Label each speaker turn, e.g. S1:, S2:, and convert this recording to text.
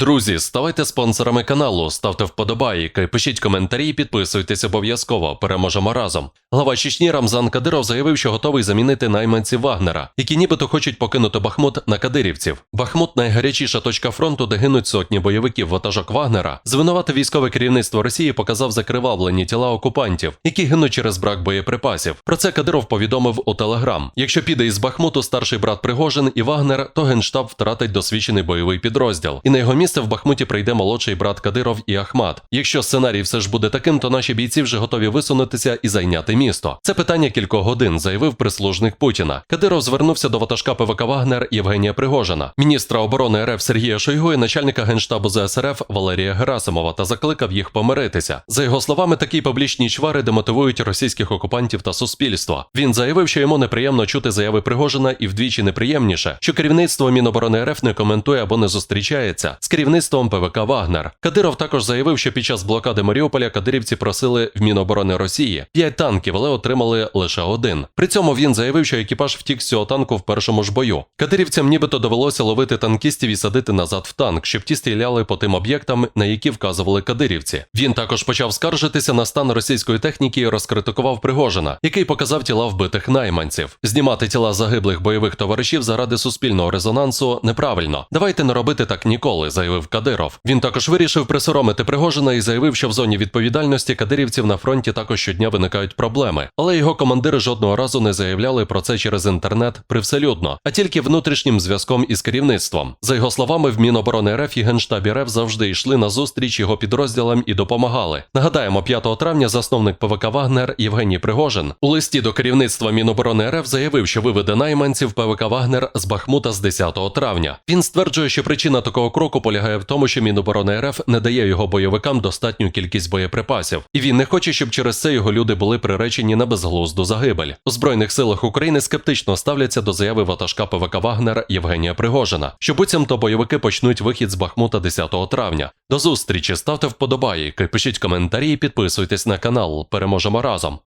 S1: Друзі, ставайте спонсорами каналу, ставте вподобайки, пишіть коментарі, підписуйтесь обов'язково. Переможемо разом. Глава Чечні Рамзан Кадиров заявив, що готовий замінити найманців Вагнера, які нібито хочуть покинути Бахмут на кадирівців. Бахмут найгарячіша точка фронту, де гинуть сотні бойовиків ватажок Вагнера. Звинувати військове керівництво Росії показав закривавлені тіла окупантів, які гинуть через брак боєприпасів. Про це Кадиров повідомив у Телеграм. Якщо піде із Бахмуту старший брат Пригожин і Вагнер, то генштаб втратить досвідчений бойовий підрозділ. І на його місце в Бахмуті прийде молодший брат Кадиров і Ахмат. Якщо сценарій все ж буде таким, то наші бійці вже готові висунутися і зайняти місто. Це питання кількох годин, заявив прислужник Путіна. Кадиров звернувся до ватажка ПВК Вагнер Євгенія Пригожина, міністра оборони РФ Сергія Шойгу і начальника генштабу ЗСРФ Валерія Герасимова та закликав їх помиритися. За його словами, такі публічні чвари демотивують російських окупантів та суспільство. Він заявив, що йому неприємно чути заяви Пригожина і вдвічі неприємніше, що керівництво Міноборони РФ не коментує або не зустрічається керівництвом ПВК Вагнер. Кадиров також заявив, що під час блокади Маріуполя кадирівці просили в Міноборони Росії п'ять танків, але отримали лише один. При цьому він заявив, що екіпаж втік з цього танку в першому ж бою. Кадирівцям нібито довелося ловити танкістів і садити назад в танк, щоб ті стріляли по тим об'єктам, на які вказували кадирівці. Він також почав скаржитися на стан російської техніки і розкритикував Пригожина, який показав тіла вбитих найманців. Знімати тіла загиблих бойових товаришів заради суспільного резонансу неправильно. Давайте не робити так ніколи, заявив Кадиров. Він також вирішив присоромити Пригожина і заявив, що в зоні відповідальності кадирівців на фронті також щодня виникають проблеми. Але його командири жодного разу не заявляли про це через інтернет привселюдно, а тільки внутрішнім зв'язком із керівництвом. За його словами, в Міноборони РФ і Генштабі РФ завжди йшли на зустріч його підрозділам і допомагали. Нагадаємо, 5 травня засновник ПВК Вагнер Євгеній Пригожин у листі до керівництва Міноборони РФ заявив, що виведе найманців ПВК Вагнер з Бахмута з 10 травня. Він стверджує, що причина такого кроку полягає в тому, що Міноборони РФ не дає його бойовикам достатню кількість боєприпасів, і він не хоче, щоб через це його люди були приречені на безглузду загибель. У збройних силах України скептично ставляться до заяви ватажка ПВК Вагнер Євгенія Пригожина, що буцімто бойовики почнуть вихід з Бахмута 10 травня. До зустрічі ставте вподобайки, пишіть коментарі, і підписуйтесь на канал. Переможемо разом.